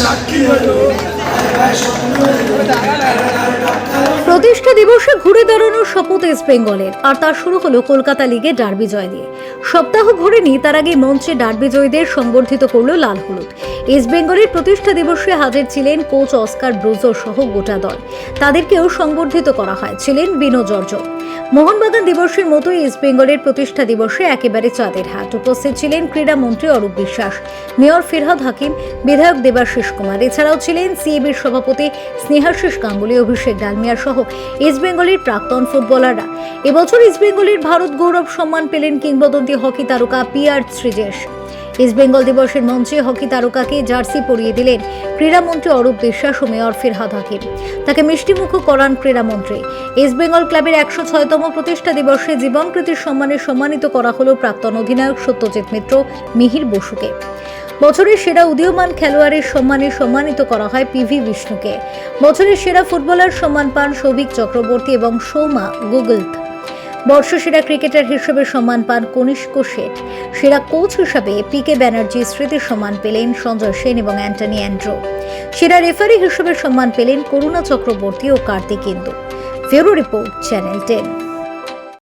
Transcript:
সাক্ষী হলো দিবসে ঘুরে দাঁড়ানোর শপথ ইস্ট বেঙ্গলের আর তা শুরু হলো কলকাতা লিগে ডার্বি জয় দিয়ে সপ্তাহ ঘুরেনি তার আগে মঞ্চে ডার্বি জয়ীদের সংবর্ধিত করল লাল হলুদ। ইস্ট বেঙ্গলের প্রতিষ্ঠা দিবসে হাজির ছিলেন কোচ অস্কার ব্রুজো সহ গোটা দল। তাদেরকেও সংবর্ধিত করা হয়, ছিলেন বিনোজর্জ মোহনবাগান দিবসের মতোই ইস্ট বেঙ্গলের প্রতিষ্ঠা দিবসে একেবারে চাঁদের হাট। উপস্থিত ছিলেন ক্রীড়ামন্ত্রী অরূপ বিশ্বাস, মেয়র ফিরহাদ হাকিম, বিধায়ক দেবাশিস কুমার। এছাড়াও ছিলেন সিএবির সভাপতি স্নেহাশিস গাঙ্গুলি, অভিষেক ডালমিয়া সহ ইস্ট বেঙ্গলের প্রাক্তন ফুটবলাররা। এবছর ইস্ট বেঙ্গলের ভারত গৌরব সম্মান পেলেন কিংবদন্তি হকি তারকা P R Sreejesh East Bengal দিবসের মঞ্চে হকি তারকাকে জার্সি পরিয়ে দিলেন ক্রীড়ামন্ত্রী অরূপ বিশ্বাস ও মেয়র ফিরহাদ হাকিম। তাকে মিষ্টিমুখ করান ক্রীড়ামন্ত্রী। ইস্ট বেঙ্গল ক্লাবের একশো ছয়তম প্রতিষ্ঠা দিবসে জীবনকৃতির সম্মানে সম্মানিত করা হলো প্রাক্তন অধিনায়ক সত্যজিৎ মিত্র, মিহির বসুকে। বছরের সেরা উদীয়মান খেলোয়াড়ের সম্মানে সম্মানিত করা হয় পিভি বিষ্ণুকে। বছরের সেরা ফুটবলার সম্মান পান সৌভিক চক্রবর্তী এবং সৌমা গুগল বর্ষসেরা ক্রিকেটার হিসেবে সম্মান পান কনিষ্ক শেঠ। সেরা কোচ হিসাবে পি কে ব্যানার্জি স্মৃতি সম্মান পেলেন সঞ্জয় সেন এবং অ্যান্টনি অ্যান্ড্রো। সেরা রেফারি হিসেবে সম্মান পেলেন করুণা চক্রবর্তী ও কার্তিক ইন্দু। ফেরো রিপোর্ট চ্যানেল টেন।